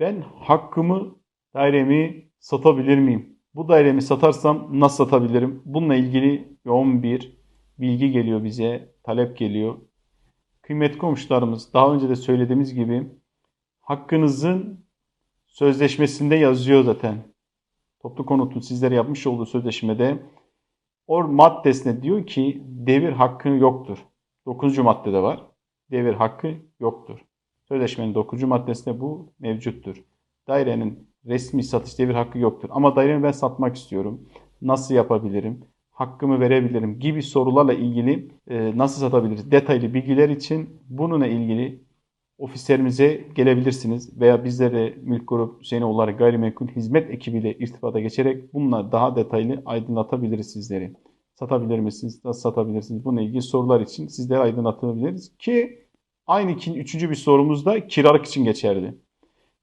Ben hakkımı, dairemi satabilir miyim? Bu dairemi satarsam nasıl satabilirim? Bununla ilgili yoğun bir bilgi geliyor bize, talep geliyor. Kıymetli komşularımız, daha önce de söylediğimiz gibi hakkınızın sözleşmesinde yazıyor zaten. Toplu konutun sizlere yapmış olduğu sözleşmede o maddesine diyor ki devir hakkı yoktur. 9. maddede var. Devir hakkı yoktur. Sözleşmenin 9. maddesinde bu mevcuttur. Dairenin resmi satış devir hakkı yoktur. Ama dairemi ben satmak istiyorum. Nasıl yapabilirim? Hakkımı verebilirim gibi sorularla ilgili e, nasıl satabiliriz? Detaylı bilgiler için bununla ilgili ofislerimize gelebilirsiniz veya bizlere Mülk Grup Hüseyinoğulları Gayrimenkul Hizmet ekibiyle irtibata geçerek bununla daha detaylı aydınlatabiliriz sizleri. Satabilir misiniz? Nasıl satabilirsiniz? Bununla ilgili sorular için sizlere aydınlatabiliriz ki aynı üçüncü bir sorumuz da kiralık için geçerli.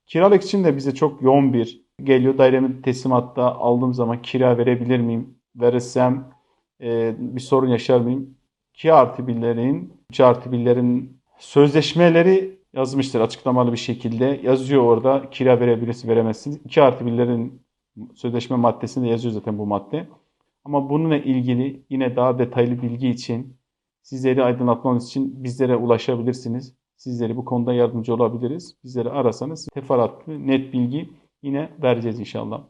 Kiralık için de bize çok yoğun bir geliyor. Dairemin teslimatta aldığım zaman kira verebilir miyim? Verirsem e, bir sorun yaşar mıyım? 2 artı birlerin, 3 artı birlerin sözleşmeleri yazmıştır açıklamalı bir şekilde. Yazıyor orada kira verebilirsiniz, veremezsiniz. 2 artı birlerin sözleşme maddesinde yazıyor zaten bu madde. Ama bununla ilgili yine daha detaylı bilgi için sizleri aydınlatmamız için bizlere ulaşabilirsiniz. Sizleri bu konuda yardımcı olabiliriz. Bizleri arasanız teferruatlı net bilgi yine vereceğiz inşallah.